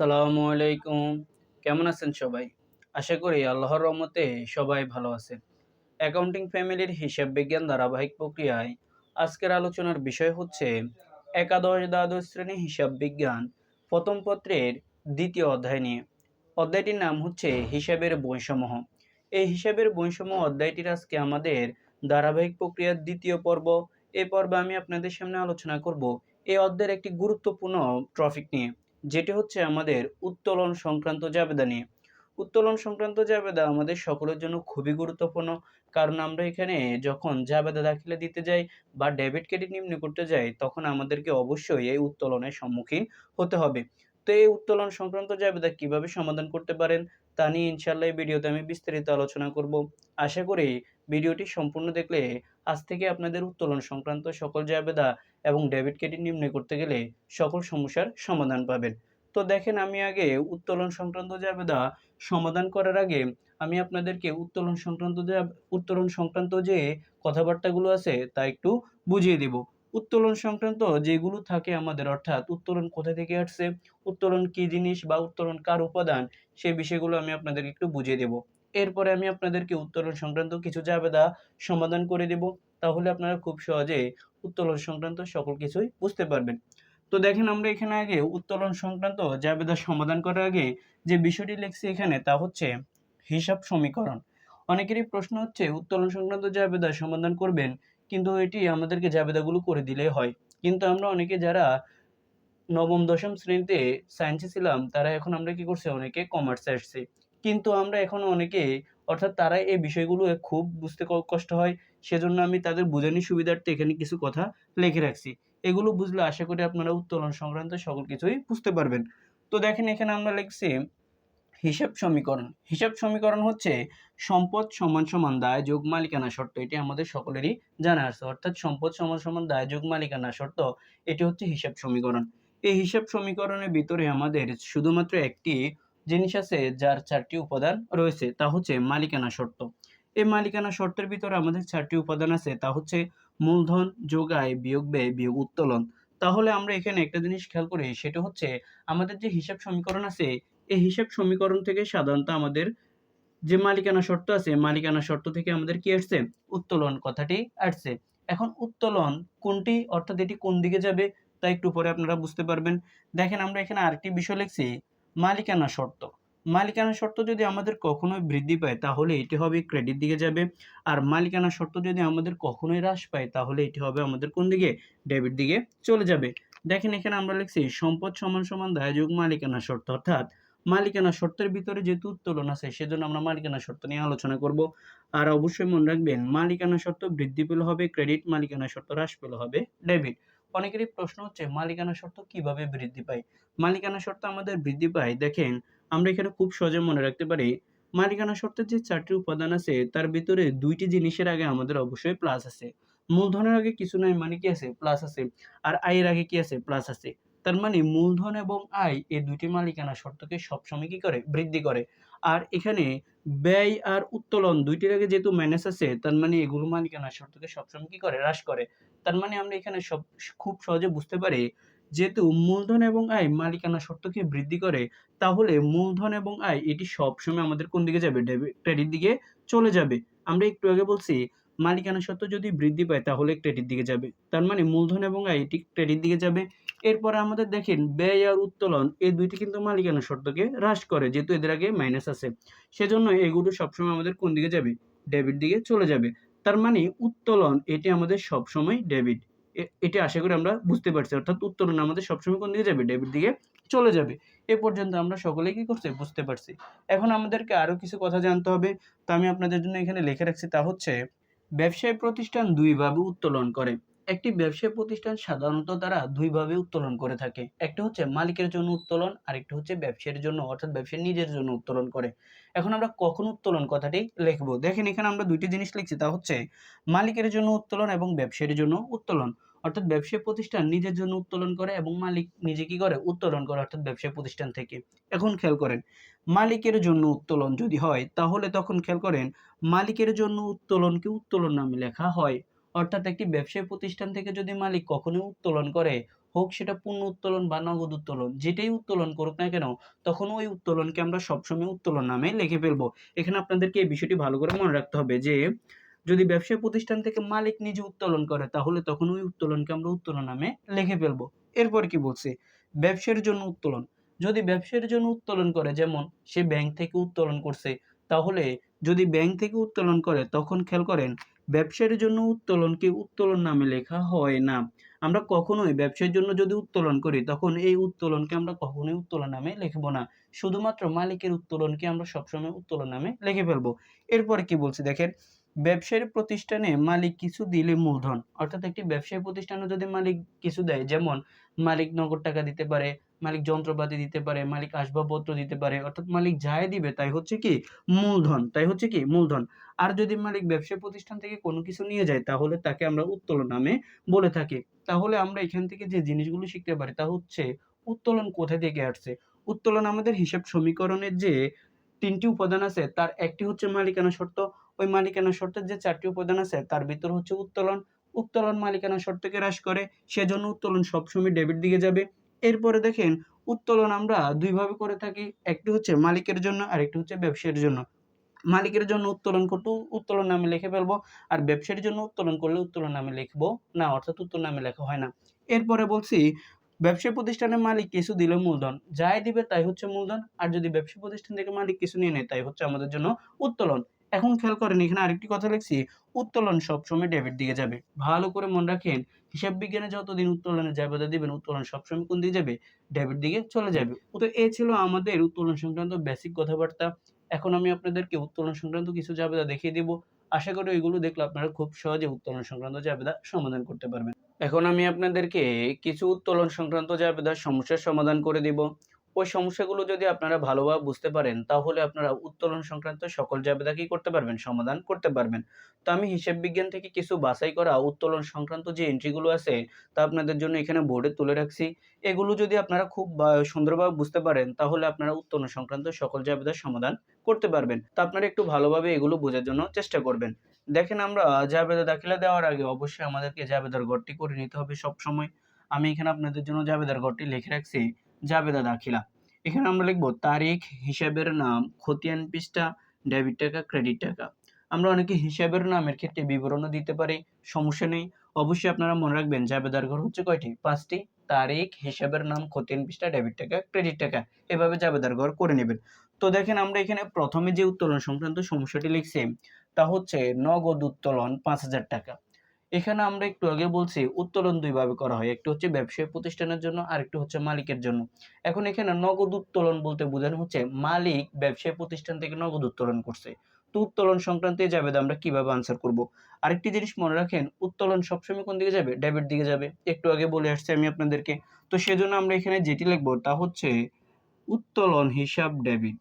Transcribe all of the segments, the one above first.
আসসালামু আলাইকুম। কেমন আছেন সবাই? আশা করি আল্লাহর রহমতে সবাই ভালো আছেন। অ্যাকাউন্টিং ফ্যামিলির হিসাব বিজ্ঞান ধারাবাহিক প্রক্রিয়ায় আজকের আলোচনার বিষয় হচ্ছে একাদশ দ্বাদশ শ্রেণি হিসাব বিজ্ঞান প্রথম পত্রের দ্বিতীয় অধ্যায় নিয়ে। অধ্যায়টির নাম হচ্ছে হিসাবের বৈষম্য। এই হিসাবের বৈষম্য অধ্যায়টির আজকে আমাদের ধারাবাহিক প্রক্রিয়ার দ্বিতীয় পর্ব। এই পর্বে আমি আপনাদের সামনে আলোচনা করব এই অধ্যায়ের একটি গুরুত্বপূর্ণ টপিক নিয়ে। যেটি হচ্ছে আমাদের উত্তোলন সংক্রান্ত জাবেদা নিয়ে। উত্তোলন সংক্রান্ত জাবেদা আমাদের সকলের জন্য খুবই গুরুত্বপূর্ণ। কারণ আমরা এখানে যখন জাবেদা দাখিলে দিতে যাই বা ডেবিট ক্রেডিট নিম্ন করতে যাই, তখন আমাদেরকে অবশ্যই এই উত্তোলনের সম্মুখীন হতে হবে। তো এই উত্তোলন সংক্রান্ত জাবেদা কীভাবে সমাধান করতে পারেন, তা নিয়ে ইনশাল্লাহ এই ভিডিওতে আমি বিস্তারিত আলোচনা করব। আশা করি ভিডিওটি সম্পূর্ণ দেখলে আজ থেকে আপনাদের উত্তোলন সংক্রান্ত সকল জাবেদা এবং ডেবিট ক্রেডিট নির্ণয় করতে গেলে সকল সমস্যার সমাধান পাবেন। তো দেখেন, আমি আগে উত্তোলন সংক্রান্ত জাবেদা সমাধান করার আগে আমি আপনাদেরকে উত্তোলন সংক্রান্ত উত্তোলন সংক্রান্ত যে কথাবার্তাগুলো আছে তা একটু বুঝিয়ে দেব। উত্তোলন সংক্রান্ত যেগুলো থাকে আমাদের, অর্থাৎ উত্তোলন কোথা থেকে আসছে, উত্তোলন কি জিনিস বা উত্তোলন কার উপাদান সেই বিষয়গুলো আমি আপনাদেরকে একটু বুঝিয়ে দেব। এরপরে আমি আপনাদেরকে উত্তোলন সংক্রান্ত কিছু জাবেদা সমাধান করে দেব, তাহলে আপনারা খুব সহজে উত্তোলন সংক্রান্ত সকল কিছুই বুঝতে পারবেন। তো দেখেন আমরা এখানে আগে উত্তোলন সংক্রান্ত জাবেদা সমাধান করার আগে যে বিষয়টি লিখছি এখানে তা হচ্ছে হিসাব সমীকরণ। অনেকেরই প্রশ্ন হচ্ছে, উত্তোলন সংক্রান্ত জাবেদা সমাধান করবেন, কিন্তু এটি আমাদেরকে জাবেদাগুলো করে দিলে হয়। কিন্তু আমরা অনেকে যারা নবম, দশম শ্রেণীতে সায়েন্সে ছিলাম, তারা এখন আমরা কি করছি? অনেকে কমার্সে আসছে। কিন্তু আমরা এখন অনেকে অর্থাৎ তারা এই বিষয়গুলো খুব বুঝতে কষ্ট হয়, সেজন্য আমি তাদের বোঝানোর সুবিধার্থে এখানে কিছু কথা লিখে রাখছি। এগুলো বুঝলে আশা করি আপনারা উত্তোলন সংক্রান্ত সকল কিছুই বুঝতে পারবেন। তো দেখেন এখানে আমরা লিখছি, হিসাব সমীকরণ। হিসাব সমীকরণ হচ্ছে সম্পদ সমান সমান দায়, যোগ, মালিকানা শর্ত, এটি আমাদের সকলেরই জানা আছে। অর্থাৎ সম্পদ সমান সমান দায়, যোগ, মালিকানা শর্ত, এটি হচ্ছে হিসাব সমীকরণ। এই হিসাব সমীকরণের ভিতরে আমাদের শুধুমাত্র একটি জিনিস আছে যার চারটি উপাদান রয়েছে, তা হচ্ছে মালিকানা শর্ত। এই মালিকানা শর্তের ভিতরে আমাদের চারটি উপাদান আছে, তা হচ্ছে মূলধন, যোগ আয়, বিয়োগ ব্যয়, বিয়োগ উত্তোলন। তাহলে আমরা এখানে একটা জিনিস খেয়াল করি, সেটা হচ্ছে আমাদের যে হিসাব সমীকরণ আছে, এই হিসাব সমীকরণ থেকে সাধারণত আমাদের যে মালিকানা শর্ত আছে, মালিকানা শর্ত থেকে আমাদের কি আসছে? উত্তোলন কথাটি আসছে। এখন উত্তোলন কোনটি, অর্থাৎ এটি কোন দিকে যাবে, তা একটু পরে আপনারা বুঝতে পারবেন। দেখেন আমরা এখানে আরেকটি বিষয় লিখছি মালিকানা শর্ত। মালিকানা শর্ত যদি আমাদের কখনোই বৃদ্ধি পায়, তাহলে এটি হবে ক্রেডিট দিকে যাবে। আর মালিকানা শর্ত যদি আমাদের কখনোই হ্রাস পায়, তাহলে এটি হবে আমাদের কোন দিকে? ডেবিট দিকে চলে যাবে। দেখেন এখানে আমরা লিখছি, সম্পদ সমান সমান দায়যোগ মালিকানা শর্ত। অর্থাৎ মালিকানা শর্তের ভিতরে যেহেতু উত্তোলন আছে, সেজন্য আমরা মালিকানা শর্ত নিয়ে আলোচনা করব। আর অবশ্যই মনে রাখবেন, মালিকানা শর্ত বৃদ্ধি পেলে হবে ক্রেডিট মালিকানা শর্ত হ্রাস পেলে হবে ডেবিট অনেকেরই প্রশ্ন হচ্ছে মালিকানা শর্ত কীভাবে বৃদ্ধি পায়? মালিকানা শর্ত আমাদের বৃদ্ধি পায়। দেখেন, আমরা এখানে খুব সহজে মনে রাখতে পারি মালিকানা শর্তের যে চারটি উপাদান আছে, তার ভিতরে দুইটি জিনিসের আগে আমাদের অবশ্যই প্লাস আছে। মূলধনের আগে কিছু নাই মানে কি আছে? প্লাস আছে। আর আয়ের আগে কি আছে? প্লাস আছে। তার মানে মূলধন এবং আয় এই দুইটি মালিকানা শর্তকে সবসময় কি করে? বৃদ্ধি করে। আর এখানে ব্যয় আর উত্তোলন দুইটির আগে যেহেতু ম্যানেজ আছে, তার মানে এগুলো মালিকানা শর্তকে সবসময় কি করে? হ্রাস করে। তার মানে আমরা এখানে সব খুব সহজে বুঝতে পারি, যেহেতু মূলধন এবং আয় মালিকানা শর্তকে বৃদ্ধি করে, তাহলে মূলধন এবং আয় এটি সবসময় আমাদের কোন দিকে যাবে? ক্রেডিট দিকে চলে যাবে। আমরা একটু আগে বলছি, মালিকানা সত্ত্ব যদি বৃদ্ধি পায় তাহলে ক্রেডিট দিকে যাবে। তার মানে মূলধন এবং আয় এটি ক্রেডিট দিকে যাবে। এরপরে আমাদের দেখেন, ব্যয় আর উত্তোলন, এই দুইটি কিন্তু মালিকানা শর্তকে হ্রাস করে, যেহেতু এদের আগে মাইনাস আছে। সেজন্য এগুলো সবসময় আমাদের কোন দিকে যাবে? ডেবিট দিকে চলে যাবে। তার মানে উত্তোলন, এটি আমাদের সবসময় ডেবিট এটি আশা করি আমরা বুঝতে পারছি। অর্থাৎ উত্তোলন আমাদের সবসময় কোন দিকে যাবে? ডেবিট দিকে চলে যাবে। এ পর্যন্ত আমরা সকলেই কি করছি? বুঝতে পারছি। এখন আমাদেরকে আরও কিছু কথা জানতে হবে। তো আমি আপনাদের জন্য এখানে লিখে রাখছি। তা হচ্ছে, ব্যবসায়ী প্রতিষ্ঠান দুইভাবে উত্তোলন করে। একটি ব্যবসায়ী প্রতিষ্ঠান সাধারণত তারা দুইভাবে উত্তোলন করে থাকে। একটা হচ্ছে মালিকের জন্য উত্তোলন আর একটা হচ্ছে ব্যবসায়ীর জন্য, অর্থাৎ ব্যবসায়ী নিজের জন্য উত্তোলন করে। এখন আমরা কখন উত্তোলন কথাটি লিখব? দেখেন, এখানে আমরা দুইটি জিনিস লিখছি, তা হচ্ছে মালিকের জন্য উত্তোলন এবং ব্যবসায়ীর জন্য উত্তোলন। অর্থাৎ ব্যবসায়ী প্রতিষ্ঠান নিজের জন্য উত্তোলন করে এবং মালিক নিজে কি করে? উত্তোলন করে, অর্থাৎ ব্যবসায়ী প্রতিষ্ঠান থেকে। এখন খেয়াল করেন, মালিকের জন্য উত্তোলন যদি হয়, তাহলে তখন খেয়াল করেন, মালিকের জন্য উত্তোলনকে উত্তোলন নামে লেখা হয়। অর্থাৎ একটি ব্যবসায়ী প্রতিষ্ঠান থেকে যদি মালিক কখনোই উত্তোলন করে, হোক সেটা পূর্ণ উত্তোলন বা নগদ উত্তোলন, যেটাই উত্তোলন করুক না কেন, তখন ওই উত্তোলনকে আমরা সবসময় উত্তোলন নামে লিখে ফেলব। এখানে আপনাদেরকে এই বিষয়টি ভালো করে মনে রাখতে হবে যে, যদি ব্যবসায়ী প্রতিষ্ঠান থেকে মালিক নিজে উত্তোলন করে, তাহলে তখন ওই উত্তোলনকে আমরা উত্তোলন নামে লিখে ফেলব। এরপর কি বলছে? ব্যবসার জন্য উত্তোলন। যদি ব্যবসার জন্য উত্তোলন করে, যেমন সে ব্যাংক থেকে উত্তোলন করছে, তাহলে যদি ব্যাংক থেকে উত্তোলন করে, তখন খেয়াল করেন ব্যবসার জন্য উত্তোলনকে উত্তোলন নামে লেখা হয় না। আমরা কখনোই ব্যবসার জন্য যদি উত্তোলন করি, তখন এই উত্তোলনকে আমরা কখনোই উত্তোলন নামে লিখব না। শুধুমাত্র মালিকের উত্তোলনকে আমরা সবসময় উত্তোলন নামে লিখে ফেলব। এরপর কি বলছি দেখেন ব্যবসায়ী প্রতিষ্ঠানে মালিক কিছু দিলে মূলধন। অর্থাৎ একটি ব্যবসায়ী প্রতিষ্ঠানে যদি মালিক কিছু দেয়, যেমন মালিক নগদ টাকা দিতে পারে, মালিক যন্ত্রপাতি দিতে পারে, মালিক আসবাবপত্র দিতে পারে, অর্থাৎ মালিক যাই দিবে, তাই হচ্ছে কি? মূলধন, তাই হচ্ছে কি? মূলধন। আর যদি মালিক ব্যবসায়ী প্রতিষ্ঠান থেকে কোনো কিছু নিয়ে যায়, তাহলে তাকে আমরা উত্তোলন নামে বলে থাকি। তাহলে আমরা এখান থেকে যে জিনিসগুলো শিখতে পারি, তা হচ্ছে উত্তোলন কোথা থেকে আসছে? উত্তোলন আমাদের হিসাব সমীকরণের যে তিনটি উপাদান আছে, তার একটি হচ্ছে মালিকানা শর্ত। ওই মালিকানা শর্তের যে চারটি উপাদান আছে, তার ভিতর হচ্ছে উত্তোলন। উত্তোলন মালিকানা শর্তকে হ্রাস করে, সেজন্য উত্তোলন সবসময় ডেবিট দিকে যাবে। এরপরে দেখেন, উত্তোলন আমরা দুইভাবে করে থাকি, একটি হচ্ছে মালিকের জন্য আর একটি হচ্ছে ব্যবসায়ীর জন্য। মালিকের জন্য উত্তোলন করতে উত্তোলন নামে লিখে ফেলব, আর ব্যবসায়ীর জন্য উত্তোলন করলে উত্তোলন নামে লিখব না, অর্থাৎ উত্তোলন নামে লেখা হয় না। এরপরে বলছি ব্যবসায়ী প্রতিষ্ঠানের মালিক কিছু দিলে মূলধন। যাই দিবে তাই হচ্ছে মূলধন। আর যদি ব্যবসা প্রতিষ্ঠান থেকে মালিক কিছু নিয়ে নেয়, তাই হচ্ছে আমাদের জন্য উত্তোলন। এখন খেয়াল করেন, এখানে আরেকটি কথা লিখছি, উত্তোলন সবসময় ডেবিট দিকে যাবে। ভালো করে মনে রাখেন, হিসাব বিজ্ঞানে যতদিন উত্তোলনে যাবে দিবেন, উত্তোলন সবসময় কোন দিকে যাবে? ডেবিট দিকে চলে যাবে। তো এ ছিল আমাদের উত্তোলন সংক্রান্ত বেসিক কথাবার্তা। এখন আমি আপনাদেরকে উত্তোলন সংক্রান্ত কিছু জাবেদা দেখিয়ে দিব। আশা করি ওইগুলো দেখলে আপনারা খুব সহজে উত্তোলন সংক্রান্ত জাবেদা সমাধান করতে পারবেন। এখন আমি আপনাদেরকে কিছু উত্তোলন সংক্রান্ত জাবেদার সমস্যার সমাধান করে দিব। ওই সমস্যাগুলো যদি আপনারা ভালোভাবে বুঝতে পারেন, তাহলে আপনারা উত্তোলন সংক্রান্ত সকল জাবেদা কি করতে পারবেন, সমাধান করতে পারবেন। তো আমি হিসেব বিজ্ঞান থেকে কিছু বাছাই করা উত্তোলন সংক্রান্ত যে এন্ট্রিগুলো আছে, তা আপনাদের জন্য এখানে বোর্ডে তুলে রাখছি। এগুলো যদি আপনারা খুব সুন্দরভাবে বুঝতে পারেন, তাহলে আপনারা উত্তোলন সংক্রান্ত সকল জাবেদার সমাধান করতে পারবেন। তা আপনারা একটু ভালোভাবে এগুলো বোঝার জন্য চেষ্টা করবেন। দেখেন আমরা জাবেদা দাখিলা দেওয়ার আগে অবশ্যই আমাদেরকে জাবেদার গড়টি করে নিতে হবে সব সময় আমি এখানে আপনাদের জন্য জাবেদার গড়টি লিখে রাখছি, জাবেদা দাখিলা। এখানে আমরা লিখব তারিখ, হিসাবের নাম খতিয়ান পৃষ্ঠা, ডেবিট টাকা, ক্রেডিট টাকা। আমরা অনেকে হিসাবের নামের ক্ষেত্রে বিবরণও দিতে পারি, সমস্যা নেই। অবশ্যই আপনারা মনে রাখবেন জাবেদার ঘর হচ্ছে কয়টি? পাঁচটি। তারিখ, হিসাবের নাম খতিয়ান পৃষ্ঠা, ডেবিট টাকা, ক্রেডিট টাকা। এভাবে জাবেদার ঘর করে নেবেন। তো দেখেন আমরা এখানে প্রথমে যে উত্তোলন সংক্রান্ত সমস্যাটি লিখছি তা হচ্ছে নগদ উত্তোলন পাঁচ হাজার টাকা। এখানে আমরা একটু আগে বলছি, উত্তোলন দুইভাবে করা হয়, একটু হচ্ছে ব্যবসায়ী প্রতিষ্ঠানের জন্য আর একটু হচ্ছে মালিকের জন্য। এখন এখানে নগদ উত্তোলন বলতে বোঝানো হচ্ছে, মালিক ব্যবসায়ী প্রতিষ্ঠান থেকে নগদ উত্তোলন করছে। তো উত্তোলন সংক্রান্ত যাবে আমরা কীভাবে আনসার করব? আরেকটি জিনিস মনে রাখেন, উত্তোলন সবসময় কোন দিকে যাবে? ডেবিট দিকে যাবে। একটু আগে বলে আসছি আমি আপনাদেরকে। তো সেজন্য আমরা এখানে যেটি লিখব তা হচ্ছে, উত্তোলন হিসাব ডেবিট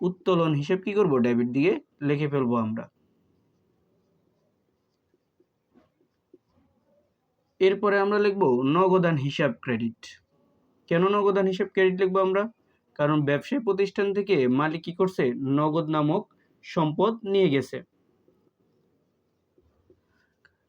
উত্তোলন হিসেব কি করব, ডেবিট দিয়ে লিখে ফেলব আমরা। এরপরে আমরা লিখব নগদান হিসাব ক্রেডিট। কেন নগদান হিসাব ক্রেডিট লিখব আমরা? কারণ ব্যবসায়ী প্রতিষ্ঠান থেকে মালিক কি করছে? নগদ নামক সম্পদ নিয়ে গেছে।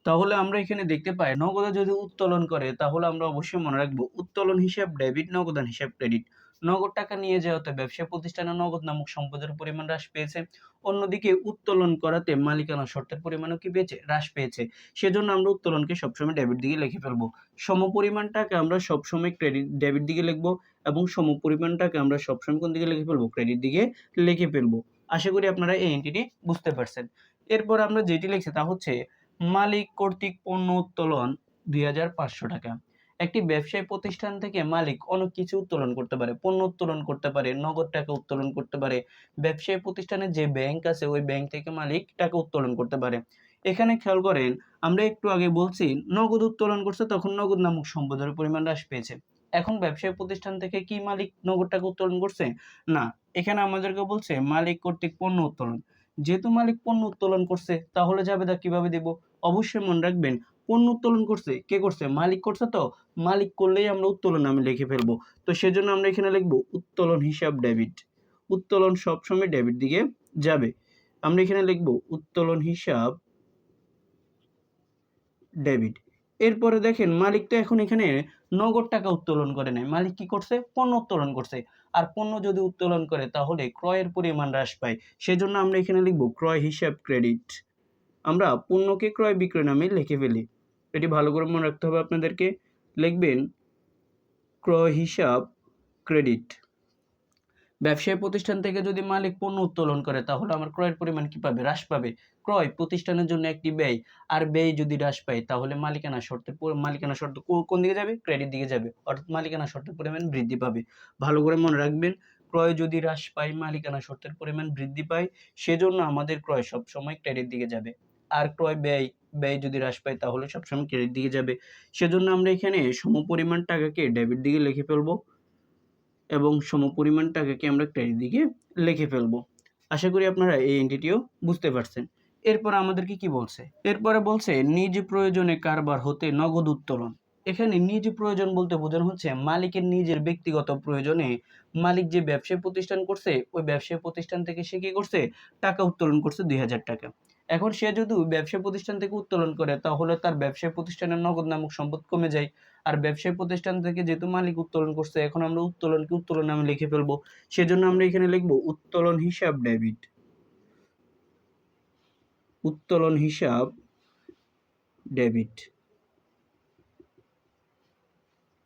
তাহলে আমরা এখানে দেখতে পাই, নগদে যদি উত্তোলন করে, তাহলে আমরা অবশ্যই মনে রাখব উত্তোলন হিসাব, ডেবিট, নগদান হিসাব, ক্রেডিট। নগদ টাকা নিয়ে যাওয়া যাওয়াতে ব্যবসা প্রতিষ্ঠানে নগদ নামক সম্পদের পরিমাণ হ্রাস পেয়েছে। অন্যদিকে উত্তোলন করাতে মালিকানা শর্তের পরিমাণও কি পেয়েছে হ্রাস পেয়েছে। সেজন্য আমরা উত্তোলনকে সবসময় ডেবিট দিকে লিখে ফেলব। সম পরিমাণ টাকা আমরা সবসময় ক্রেডিট ডেবিট দিকে লিখব এবং সম পরিমাণ টাকা আমরা সবসময় কোন দিকে লিখে ফেলব? ক্রেডিট দিকে লিখে ফেলব। আশা করি আপনারা এই এন্টিটি বুঝতে পারছেন। এরপর আমরা যেটি লিখছি তা হচ্ছে, মালিক কর্তৃক পণ্য উত্তোলন দুই হাজার পাঁচশো টাকা। একটি ব্যবসায়ী প্রতিষ্ঠান থেকে মালিক অনেক কিছু উত্তোলন করতে পারে, পণ্য উত্তোলন করতে পারে, নগদ টাকা উত্তোলন করতে পারে। ব্যবসায়ী প্রতিষ্ঠানের যে ব্যাংক আছে, ওই ব্যাংক থেকে মালিক টাকা উত্তোলন করতে পারে। এখানে খেয়াল করেন, আমরা একটু আগে বলছি, নগদ উত্তোলন করছে, তখন নগদ নামক সম্পদের পরিমাণ হ্রাস পেয়েছে। এখন ব্যবসায়ী প্রতিষ্ঠান থেকে কি মালিক নগদ টাকা উত্তোলন করছে? না, এখানে আমাদেরকে বলছে, মালিক কর্তৃক পণ্য উত্তোলন। যেহেতু মালিক পণ্য উত্তোলন করছে, তাহলে জাবেদা কীভাবে দেব? অবশ্যই মনে রাখবেন পণ্য উত্তোলন করছে? কে করছে? মালিক করছে তো? মালিক করলেই আমরা উত্তোলন আমি লিখে ফেলব। তো সেজন্য আমরা এখানে লিখব উত্তোলন হিসাব ডেবিট। উত্তোলন সবসময় ডেবিট দিকে যাবে। আমরা এখানে লিখব উত্তোলন হিসাব ডেবিট। এরপরে দেখেন, মালিক তো এখন এখানে নগদ টাকা উত্তোলন করে নেয় মালিক কি করছে? পণ্য উত্তোলন করছে। আর পণ্য যদি উত্তোলন করে, তাহলে ক্রয়ের পরিমাণ হ্রাস পায়। সেজন্য আমরা এখানে লিখব ক্রয় হিসাব ক্রেডিট। আমরা পণ্যকে ক্রয় বিক্রয় নামে লিখে ফেলি। এটি ভালো করে মনে রাখতে হবে আপনাদেরকে। লিখবেন ক্রয় হিসাব ক্রেডিট। ব্যবসায়ী প্রতিষ্ঠান থেকে যদি মালিক পণ্য উত্তোলন করে, তাহলে আমার ক্রয়ের পরিমাণ কি পাবে? হ্রাস পাবে। ক্রয় প্রতিষ্ঠানের জন্য একটি ব্যয়। আর ব্যয় যদি হ্রাস পায়, তাহলে মালিকানা শর্তের মালিকানা শর্ত কোন দিকে যাবে? ক্রেডিট দিকে যাবে। অর্থাৎ মালিকানা শর্তের পরিমাণ বৃদ্ধি পাবে। ভালো করে মনে রাখবেন, ক্রয় যদি হ্রাস পায়, মালিকানা শর্তের পরিমাণ বৃদ্ধি পায়, সেজন্য আমাদের ক্রয় সবসময় ক্রেডিট দিকে যাবে। আর ক্রয় ব্যয় ব্যয় যদি হ্রাস পায়, তাহলে সবসময় ক্রেডিট দিকে যাবে। সেজন্য আমরা এখানে সমপরিমাণ টাকাকে ডেবিট দিকে লিখে ফেলব এবং সমপরিমাণ টাকাকে আমরা ক্রেডিট দিকে লিখে ফেলব। আশা করি আপনারা এই এন্টিটিও বুঝতে পারছেন। এরপর আমাদেরকে কি বলছে? এরপরে বলছে, নিজ প্রয়োজনে কারবার হতে নগদ উত্তোলন। এখানে নিজ প্রয়োজন বলতে বোঝানো হচ্ছে, মালিকের নিজের ব্যক্তিগত প্রয়োজনে মালিক যে ব্যবসায়ী প্রতিষ্ঠান করছে, ওই ব্যবসায়ী প্রতিষ্ঠান থেকে সে কি করছে? টাকা উত্তোলন করছে দুই হাজার টাকা। এখন সে যদি ব্যবসায়ী প্রতিষ্ঠান থেকে উত্তোলন করে, তাহলে তার ব্যবসায়ী প্রতিষ্ঠানের নগদ নামক সম্পদ কমে যায়। আর ব্যবসায়ী প্রতিষ্ঠান থেকে যেহেতু মালিক উত্তোলন করছে, এখন আমরা উত্তোলনকে উত্তোলন নামে লিখে ফেলব। সেজন্য আমরা এখানে লিখব উত্তোলন হিসাব ডেবিট। উত্তোলন হিসাব ডেবিট।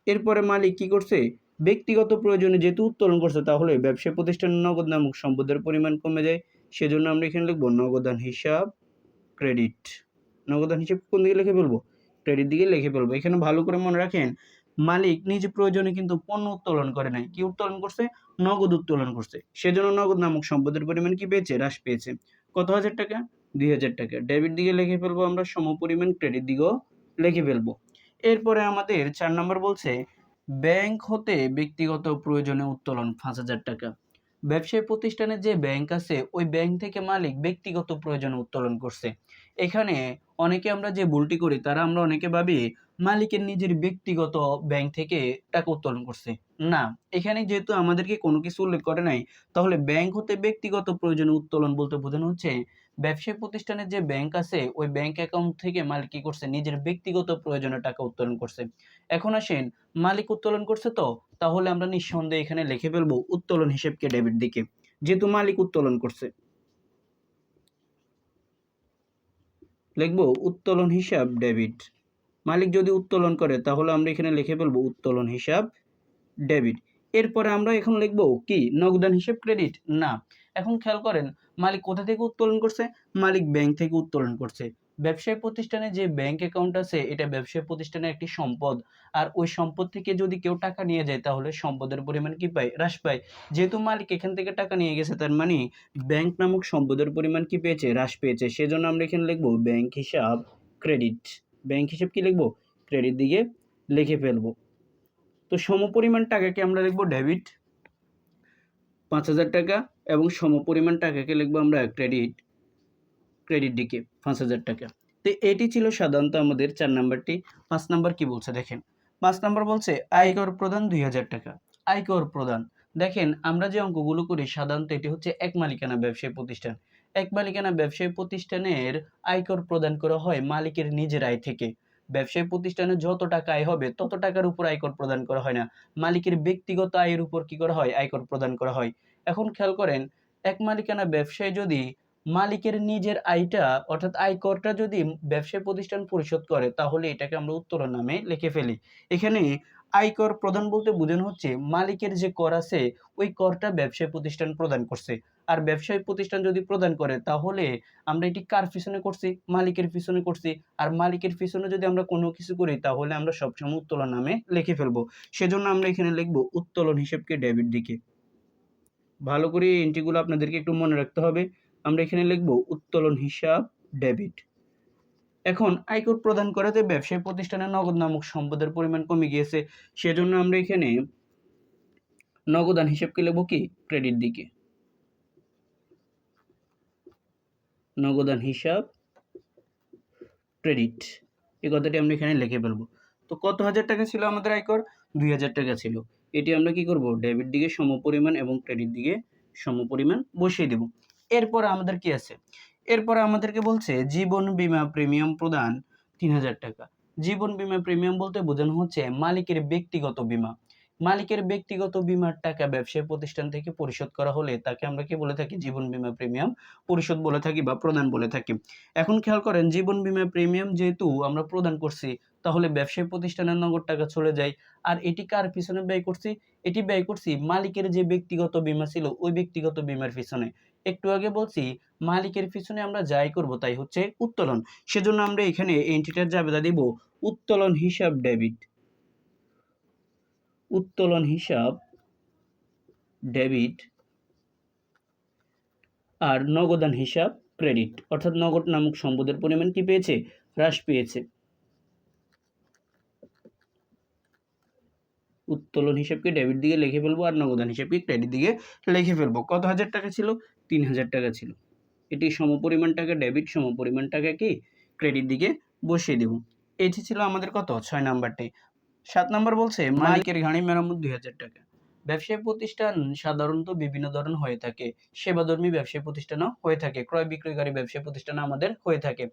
এরপরে মালিক কি করছে? ব্যক্তিগত প্রয়োজনে যেহেতু উত্তোলন করছে, তাহলে ব্যবসায়ী প্রতিষ্ঠানের নগদ নামক সম্পদের পরিমাণ কমে যায়। সেজন্য আমরা এখানে লিখব নগদান হিসাব ক্রেডিট নগদান হিসাব কোন দিকে লিখে ফেলব? ক্রেডিট দিকে লিখে ফেলব। এখানে ভালো করে মনে রাখেন, মালিক নিজ প্রয়োজনে কিন্তু পণ্য উত্তোলন করে নাই। কি উত্তোলন করছে? নগদ উত্তোলন করছে। সেজন্য নগদ নামক সম্পদের পরিমাণ কি পেয়েছে? হ্রাস পেয়েছে। কত হাজার টাকা? দুই হাজার টাকা। ডেবিট দিকে লিখে ফেলব আমরা সমপরিমাণ ক্রেডিট দিকেও লিখে ফেলব। এরপরে আমাদের চার নম্বর বলছে ব্যাংক হতে ব্যক্তিগত প্রয়োজনে উত্তোলন পাঁচ হাজার টাকা। ব্যবসায়ী প্রতিষ্ঠানের যে ব্যাংক আছে, ওই ব্যাংক থেকে মালিক ব্যক্তিগত প্রয়োজনে উত্তোলন করছে। এখানে অনেকে আমরা যে ভুলটি করি, তারা আমরা অনেকে ভাবি মালিকের নিজের ব্যক্তিগত ব্যাংক থেকে টাকা উত্তোলন করছে। না, এখানে যেহেতু আমাদেরকে কোনো কিছু উল্লেখ করে নাই, তাহলে ব্যাংক হতে ব্যক্তিগত প্রয়োজনে উত্তোলন বলতে বোঝানো হচ্ছে ব্যবসায়ী প্রতিষ্ঠানের যে ব্যাংক আছে, ওই ব্যাংক অ্যাকাউন্ট থেকে মালিক কি করছে? নিজের ব্যক্তিগত প্রয়োজনে টাকা উত্তোলন করছে। এখন আসেন, মালিক উত্তোলন করছে তো, তাহলে আমরা নিঃসন্দেহে এখানে লিখে ফেলব, উত্তোলন হিসেবকে ডেবিট দিকে, যেহেতু মালিক উত্তোলন করছে। লিখব, উত্তোলন হিসাব ডেবিট। মালিক যদি উত্তোলন করে, তাহলে আমরা এখানে লিখে ফেলব, উত্তোলন হিসাব ডেবিট। এরপরে আমরা এখন লিখব কি? নগদান হিসেব ক্রেডিট? না। এখন খেয়াল করেন, মালিক কোথা থেকে উত্তোলন করছে? মালিক ব্যাংক থেকে উত্তোলন করছে। ব্যবসায়ী প্রতিষ্ঠানে যে ব্যাংক অ্যাকাউন্ট আছে, এটা ব্যবসায়ী প্রতিষ্ঠানের একটি সম্পদ। আর ওই সম্পদ থেকে যদি কেউ টাকা নিয়ে যায়, তাহলে সম্পদের পরিমাণ কি পায়? হ্রাস পায়। যেহেতু মালিক এখান থেকে টাকা নিয়ে গেছে, তার মানে ব্যাংক নামক সম্পদের পরিমাণ কি পেয়েছে? হ্রাস পেয়েছে। সেজন্য আমরা এখানে লিখব ব্যাংক হিসাব, ক্রেডিট। ব্যাংক হিসাব কি লিখব? ক্রেডিট দিকে লিখে ফেলব। তো সমপরিমাণ টাকাকে আমরা লিখব ডেবিট। পাঁচ হাজার টাকা। এবং সমপরিমাণ টাকাকে লিখব আমরা ক্রেডিট ক্রেডিট দিকে, পাঁচ হাজার টাকা। তো এটি ছিল সাধারণত আমাদের চার নাম্বারটি। পাঁচ নাম্বার কি বলছে দেখেন? পাঁচ নাম্বার বলছে, আয়কর প্রদান দুই হাজার টাকা। আয়কর প্রদান। দেখেন, আমরা যে অঙ্কগুলো করি, সাধারণত এটি হচ্ছে এক মালিকানা ব্যবসায়ী প্রতিষ্ঠান। এক মালিকানা ব্যবসায়ী প্রতিষ্ঠানের আয়কর প্রদান করা হয় মালিকের নিজের আয় থেকে। ব্যবসায়ী প্রতিষ্ঠানে যত টাকা আয় হবে, তত টাকার উপর আয়কর প্রদান করা হয় না। মালিকের ব্যক্তিগত আয়ের উপর কি করা হয়? আয়কর প্রদান করা হয়। এখন খেয়াল করেন, এক মালিকানা ব্যবসায়ী যদি মালিকের নিজের আয়টা, অর্থাৎ আয়করটা যদি ব্যবসায়ী প্রতিষ্ঠান পরিশোধ করে, তাহলে এটাকে আমরা উত্তোলন নামে লিখে ফেলি। এখানে আয়কর প্রদান বলতে বোঝানো হচ্ছে মালিকের যে কর আছে, ওই করটা ব্যবসায়ী প্রতিষ্ঠান প্রদান করছে। আর ব্যবসায়ী প্রতিষ্ঠান যদি প্রদান করে, তাহলে আমরা এটি কার পিছনে করছি? মালিকের পিছনে করছি। আর মালিকের পিছনে যদি আমরা কোনো কিছু করি, তাহলে আমরা সবসময় উত্তোলন নামে লিখে ফেলব। সেজন্য আমরা এখানে লিখব উত্তোলন হিসেবকে ডেবিট দিকে। ভালো করে এই এন্ট্রিগুলো আপনাদেরকে একটু মনে রাখতে হবে। আমরা এখানে লিখব, উত্তোলন হিসাব ডেবিট এখন আয়কর প্রদান করাতে ব্যবসায়ী প্রতিষ্ঠানের নগদ নামক সম্পদের পরিমাণ কমে গিয়েছে। সেজন্য আমরা এখানে নগদান হিসাবকে লিখব কি? ক্রেডিট দিকে। নগদান হিসাব ক্রেডিট এই কথাটি আমরা এখানে লিখে ফেলব। তো কত হাজার টাকা ছিল আমাদের আয়কর? দুই হাজার টাকা ছিল। এটি আমরা কি করব? ডেবিট দিকে সমপরিমাণ এবং ক্রেডিট দিকে সমপরিমাণ বসিয়ে দেব। এরপর আমাদের কি আছে? এরপর আমাদেরকে বলছে, জীবন বিমা প্রিমিয়াম প্রদান তিন হাজার টাকা। জীবন বিমা প্রিমিয়াম বলতে বোঝানো হচ্ছে মালিকের ব্যক্তিগত বীমা। মালিকের ব্যক্তিগত বীমার টাকা ব্যবসায়ী প্রতিষ্ঠান থেকে পরিশোধ করা হলে তাকে আমরা কি বলে থাকি? জীবন বীমা প্রিমিয়াম পরিশোধ বলে থাকি বা প্রদান বলে থাকি। এখন খেয়াল করেন, জীবন বীমা প্রিমিয়াম যেহেতু আমরা প্রদান করছি, তাহলে ব্যবসায়ী প্রতিষ্ঠানের নগদ টাকা চলে যায়। আর এটি কার পিছনে ব্যয় করছি? এটি ব্যয় করছি মালিকের যে ব্যক্তিগত বীমা ছিল, ওই ব্যক্তিগত বীমার পিছনে। একটু আগে বলছি, মালিকের পিছনে আমরা যাই করব তাই হচ্ছে উত্তোলন। সেজন্য আমরা এখানে এন্ট্রিটার জাবেদা দিব, উত্তোলন হিসাব ডেবিট উত্তোলন হিসাব ডেবিট আর নগদান হিসাব ক্রেডিট অর্থাৎ নগদ নামক সম্পদের পরিমাণ কি পেয়েছে? হ্রাস পেয়েছে। উত্তোলন হিসাবকে ডেবিট দিকে লিখে ফেলব আর নগদান হিসাবকে ক্রেডিট দিকে লিখে ফেলব? কত হাজার টাকা ছিল? তিন হাজার টাকা ছিল। এটি সমপরিমাণ টাকা ডেবিট সমপরিমাণ টাকা কি? ক্রেডিট দিকে বসিয়ে দেব। এটি ছিল আমাদের কত? ছয় নাম্বারটি। সাত নাম্বার বলছে মালিকের গাড়ি মেরামত দুই হাজার টাকা। ব্যবসায়ী প্রতিষ্ঠান সাধারণত বিভিন্ন ধরনের হয়ে থাকে। সেবাধর্মী ব্যবসায়ী প্রতিষ্ঠানও হয়ে থাকে। ক্রয় বিক্রয়কারী ব্যবসায়ী প্রতিষ্ঠান আমাদের হয়ে থাকে।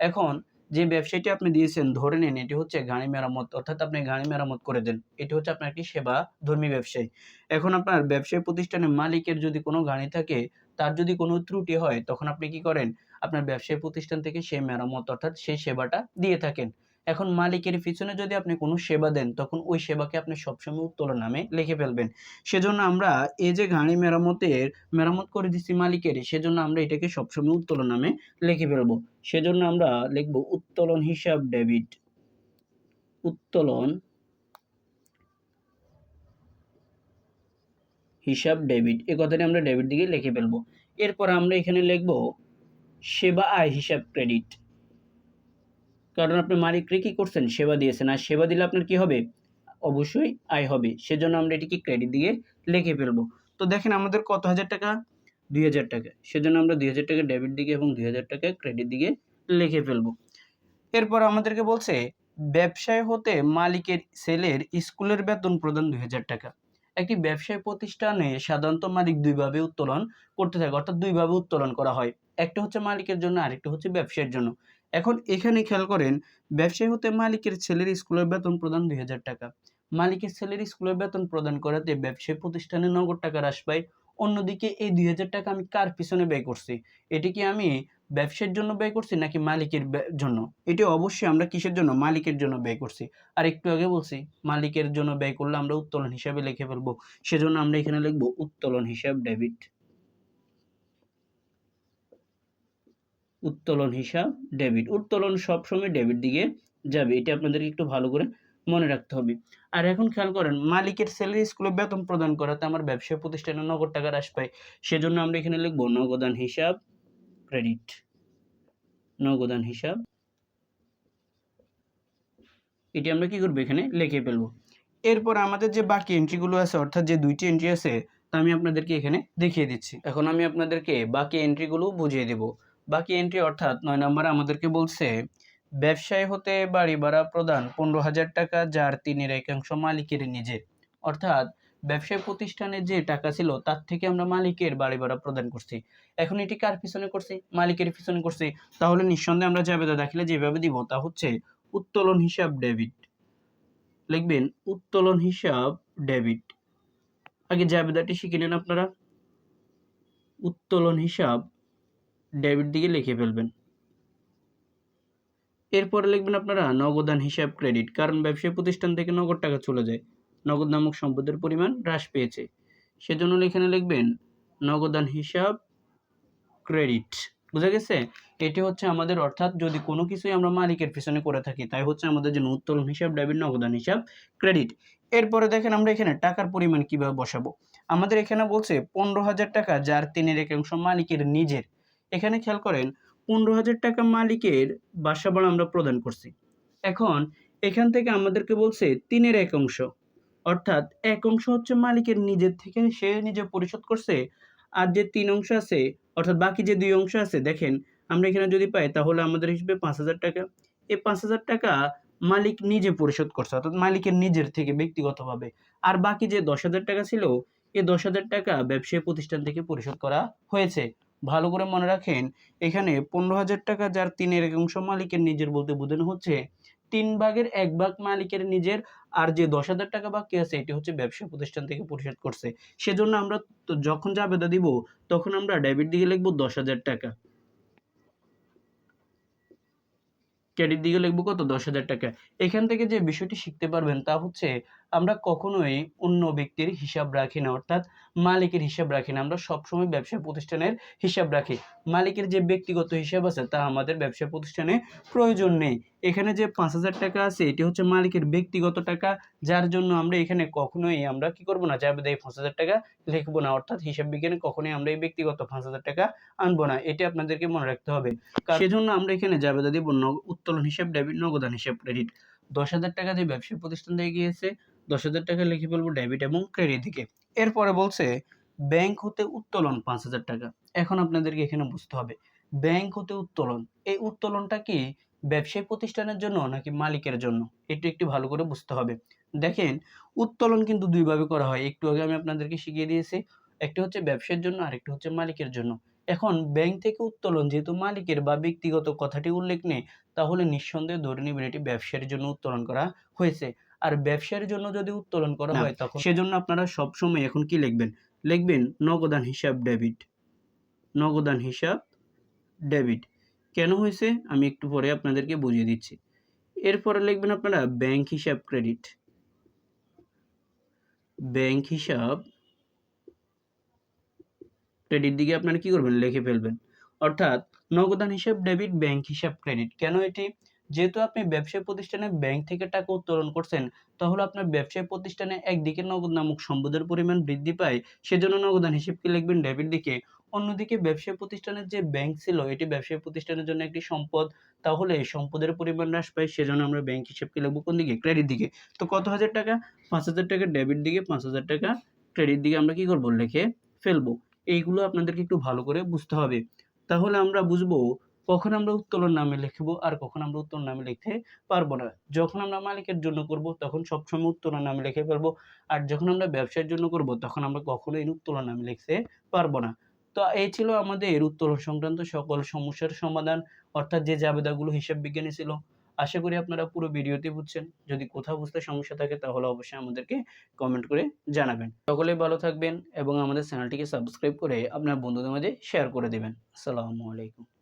এখন যে ব্যবসায়ীটি আপনি দিয়েছেন ধরে নিন এটি হচ্ছে গাড়ি মেরামত অর্থাৎ আপনি গাড়ি মেরামত করে দেন। এটি হচ্ছে আপনার একটি সেবা ধর্মী ব্যবসায়ী। এখন আপনার ব্যবসায়ী প্রতিষ্ঠানের মালিকের যদি কোনো গাড়ি থাকে তার যদি কোনো ত্রুটি হয় তখন আপনি কি করেন? আপনার ব্যবসায়ী প্রতিষ্ঠান থেকে সেই মেরামত অর্থাৎ সেই সেবাটা দিয়ে থাকেন। এখন মালিকের পিছনে যদি আপনি কোনো সেবা দেন, তখন ওই সেবাকে আপনি সবসময় উত্তোলন নামে লিখে ফেলবেন। সেজন্য আমরা এই যে গাড়ি মেরামতের, মেরামত করে দিচ্ছি মালিকের, সেজন্য আমরা এটাকে সবসময় উত্তোলন নামে লিখে ফেলব। সেজন্য আমরা লিখব উত্তোলন হিসাব ডেবিট। উত্তোলন হিসাব ডেবিট। এ কথাটি আমরা ডেবিট দিকে লিখে ফেলব। এরপর আমরা এখানে লিখব সেবা আয় হিসাব ক্রেডিট। কারণ আপনি মালিককে কি করছেন? সেবা দিয়েছেন। আর সেবা দিলে আপনার কি হবে? অবশ্যই আয় হবে। সেজন্য আমরা এটিকে ক্রেডিট দিয়ে লিখে ফেলব। তো দেখেন আমাদের কত হাজার টাকা? দুই হাজার টাকা। সেজন্য আমরা দুই হাজার টাকা ডেবিট দিকে এবং দুই হাজার টাকা ক্রেডিট দিকে লিখে ফেলব। এরপর আমাদেরকে বলছে, ব্যবসায় হতে মালিকের ছেলের স্কুলের বেতন প্রদান দুই হাজার টাকা। একটি ব্যবসায় প্রতিষ্ঠানে সাধারণত মালিক দুইভাবে উত্তোলন করতে থাকে, অর্থাৎ দুইভাবে উত্তোলন করা হয়। একটা হচ্ছে মালিকের জন্য, আরেকটা হচ্ছে ব্যবসায়ের জন্য। এখন এখানে খেয়াল করেন, ব্যবসায়ী হতে মালিকের ছেলের স্কুলের বেতন প্রদান দুই হাজার টাকা। মালিকের ছেলের স্কুলের বেতন প্রদান করাতে ব্যবসায়ী প্রতিষ্ঠানে নগদ টাকা হ্রাস পায়। অন্যদিকে এই দুই হাজার টাকা আমি কার পিছনে ব্যয় করছি? এটি কি আমি ব্যবসার জন্য ব্যয় করছি নাকি মালিকের জন্য? এটি অবশ্যই আমরা কিসের জন্য? মালিকের জন্য ব্যয় করছি। আর একটু আগে বলছি, মালিকের জন্য ব্যয় করলে আমরা উত্তোলন হিসাবে লিখে ফেলব। সেজন্য আমরা এখানে লিখব উত্তোলন হিসাব, ডেবিট। উত্তোলন হিসাব ডেবিট উত্তোলন সবসময় ডেবিট দিকে যাবে, এটা আপনাদেরকে একটু ভালো করে মনে রাখতে হবে। আর এখন খেয়াল করেন, মালিকের স্যালারি স্কুলে বেতন প্রদান করাতে আমার ব্যবসায় প্রতিষ্ঠানে নগদ টাকা হ্রাস পায়। সেজন্য আমরা এখানে লিখব নগদান হিসাব ক্রেডিট নগদান হিসাব। এটি আমরা কি করব এখানে? লিখে ফেলব। এরপর আমাদের যে বাকি এন্ট্রিগুলো আছে, অর্থাৎ যে দুইটি এন্ট্রি আছে, তা আমি আপনাদেরকে এখানে দেখিয়ে দিচ্ছি। এখন আমি আপনাদেরকে বাকি এন্ট্রিগুলো বুঝিয়ে দেব। বাকি এন্ট্রি অর্থাৎ নয় নম্বরে আমাদেরকে বলছে, ব্যবসায় হতে বাড়ি ভাড়া প্রদান পনেরো হাজার টাকা যার তিনের একাংশ মালিকের নিজের অর্থাৎ ব্যবসায় প্রতিষ্ঠানে যে টাকা ছিল তার থেকে আমরা মালিকের বাড়ি ভাড়া প্রদান করছি। এখন এটি কার পিছনে করছি? মালিকের পিছনে করছি। তাহলে নিঃসন্দেহে আমরা জাবেদা দাখিলে যেভাবে দিব তা হচ্ছে উত্তোলন হিসাব ডেবিট। লিখবেন, উত্তোলন হিসাব ডেবিট। আগে জাবেদাটি শিখে নেন আপনারা। উত্তোলন হিসাব ডেবিট দিকে লিখে ফেলবেন। এরপরে লিখবেন আপনারা নগদান হিসাব ক্রেডিট, কারণ ব্যবসায়ী প্রতিষ্ঠান থেকে নগদ টাকা চলে যায়। নগদ নামক সম্পদের পরিমাণ হ্রাস পেয়েছে। সেজন্য এখানে লিখবেন নগদান হিসাব ক্রেডিট। বুঝা গেছে? এটি হচ্ছে আমাদের, অর্থাৎ যদি কোনো কিছুই আমরা মালিকের পিছনে করে থাকি, তাই হচ্ছে আমাদের জন্য উত্তোলন হিসাব, ডেবিট, নগদান হিসাব, ক্রেডিট। এরপরে দেখেন আমরা এখানে টাকার পরিমাণ কীভাবে বসাবো। আমাদের এখানে বলছে পনেরো হাজার টাকা, যার তিনের একাংশ মালিকের নিজের। এখানে খেয়াল করেন, পনেরো হাজার টাকা মালিকের বাসা ভাড়া আমরা প্রদান করছি। এখন এখান থেকে আমাদেরকে বলছে তিনের এক অংশ। অর্থাৎ এক অংশ হচ্ছে মালিকের নিজের থেকে সে নিজে পরিশোধ করছে, আর যে তিন অংশ আছে, অর্থাৎ বাকি যে দুই অংশ আছে, দেখেন আমরা এখানে যদি পাই তাহলে আমাদের হিসেবে পাঁচ হাজার টাকা। এই পাঁচ হাজার টাকা মালিক নিজে পরিশোধ করছে, অর্থাৎ মালিকের নিজের থেকে ব্যক্তিগতভাবে। আর বাকি যে দশ হাজার টাকা ছিল এই দশ হাজার টাকা ব্যবসায়ী প্রতিষ্ঠান থেকে পরিশোধ করা হয়েছে। ভালো করে মনে রাখেন, এখানে পনেরো হাজার টাকা যার তিনের এক অংশ মালিকের নিজের বলতে বোঝানো হচ্ছে, তিন ভাগের এক ভাগ মালিকের নিজের, আর যে দশ হাজার টাকা বাকি আছে, এটি হচ্ছে ব্যবসা প্রতিষ্ঠান থেকে পরিশোধ করছে। সেজন্য আমরা যখন যখন জাবেদা দিব, তখন আমরা ডেবিট দিকে লিখব দশ হাজার টাকা। ক্রেডিট দিকে লিখব কত? দশ হাজার টাকা। এখান থেকে যে বিষয়টি শিখতে পারবেন তা হচ্ছে আমরা কখনোই অন্য ব্যক্তির হিসাব রাখি না অর্থাৎ মালিকের হিসাব রাখি না। আমরা সবসময় ব্যবসা প্রতিষ্ঠানের হিসাব রাখি। মালিকের যে ব্যক্তিগত হিসাব আছে তা আমাদের ব্যবসা প্রতিষ্ঠানে প্রয়োজন নেই। এখানে যে পাঁচ হাজার টাকা আছে এটি হচ্ছে মালিকের ব্যক্তিগত টাকা। যার জন্য আমরা এখানে কখনোই আমরা কি করব না যাবে এই পাঁচ হাজার টাকা লিখব না। অর্থাৎ হিসাব বিজ্ঞানে কখনোই আমরা এই ব্যক্তিগত পাঁচ হাজার টাকা আনব না। এটি আপনাদেরকে মনে রাখতে হবে। সেজন্য আমরা এখানে জাবেদা দিব উত্তোলন হিসাব ডেবিট নগদান হিসাব ক্রেডিট। দশ হাজার টাকা যে ব্যবসা প্রতিষ্ঠান থেকে গিয়েছে দশ হাজার টাকা লিখে ফেলব ডেবিট এবং ক্রেডিট দিকে। এরপরে বলছে ব্যাংক হতে উত্তোলন পাঁচ হাজার টাকা। এখন আপনাদেরকে এখানে বুঝতে হবে ব্যাংক হতে উত্তোলন, এই উত্তোলনটা কি ব্যবসায়ী প্রতিষ্ঠানের জন্য নাকি মালিকের জন্য? এটি একটু ভালো করে বুঝতে হবে। দেখেন, উত্তোলন কিন্তু দুইভাবে করা হয়। একটু আগে আমি আপনাদেরকে শিখিয়ে দিয়েছি, একটি হচ্ছে ব্যবসার জন্য আর একটি হচ্ছে মালিকের জন্য। এখন ব্যাংক থেকে উত্তোলন যেহেতু মালিকের বা ব্যক্তিগত কথাটি উল্লেখ নেই, তাহলে নিঃসন্দেহে ধরে নেবেন এটি ব্যবসার জন্য উত্তোলন করা হয়েছে। আর ব্যবসার জন্য যদি উত্তোলন করা হয় তখন সেজন্য আপনারা সবসময় এখন কি লিখবেন? লিখবেন নগদান হিসাব ডেবিট। নগদান হিসাব ডেবিট। কেন হয়েছে? আমি একটু পরে আপনাদেরকে বুঝিয়ে দিচ্ছি। এরপরে লিখবেন আপনারা ব্যাংক হিসাব ক্রেডিট। ব্যাংক হিসাব ক্রেডিট দিকে আপনারা কি করবেন? লিখে ফেলবেন। অর্থাৎ নগদান হিসাব ডেবিট ব্যাংক হিসাব ক্রেডিট। কেন এটি? যেহেতু আপনি ব্যবসায় প্রতিষ্ঠানে ব্যাংক থেকে টাকা উত্তোলন করছেন, তাহলে আপনার ব্যবসায় প্রতিষ্ঠানে একদিকে নগদ নামক সম্পদের পরিমাণ বৃদ্ধি পায়, সেজন্য নগদান হিসেবকে লিখবেন ডেবিট দিকে। অন্যদিকে ব্যবসায় প্রতিষ্ঠানের যে ব্যাংক ছিল, এটি ব্যবসায় প্রতিষ্ঠানের জন্য একটি সম্পদ, তাহলে সম্পদের পরিমাণ হ্রাস পায়, সেজন্য আমরা ব্যাংক হিসেবকে লিখব কোন দিকে? ক্রেডিট দিকে। তো কত হাজার টাকা? পাঁচ হাজার টাকা ডেবিট দিকে, পাঁচ হাজার টাকা ক্রেডিট দিকে আমরা কি করব? লিখে ফেলব। এইগুলো আপনাদেরকে একটু ভালো করে বুঝতে হবে। তাহলে আমরা বুঝব কখন আমরা উত্তোলন নামে লিখব আর কখন আমরা উত্তোলন নামে লিখতে পারব না। যখন আমরা মালিকের জন্য করব, তখন সবসময় উত্তোলন নামে লিখে ফেলব। আর যখন আমরা ব্যবসার জন্য করব, তখন আমরা কখনোই উত্তোলন নামে লিখতে পারব না। তো এই ছিল আমাদের উত্তোলন সংক্রান্ত সকল সমস্যার সমাধান, অর্থাৎ যে জাবেদাগুলো হিসাব বিজ্ঞানী ছিল। আশা করি আপনারা পুরো ভিডিওটি বুঝছেন। যদি কোথাও বুঝতে সমস্যা থাকে, তাহলে অবশ্যই আমাদেরকে কমেন্ট করে জানাবেন। সকলেই ভালো থাকবেন এবং আমাদের চ্যানেলটিকে সাবস্ক্রাইব করে আপনার বন্ধুদের মাঝে শেয়ার করে দেবেন। আসসালামু আলাইকুম।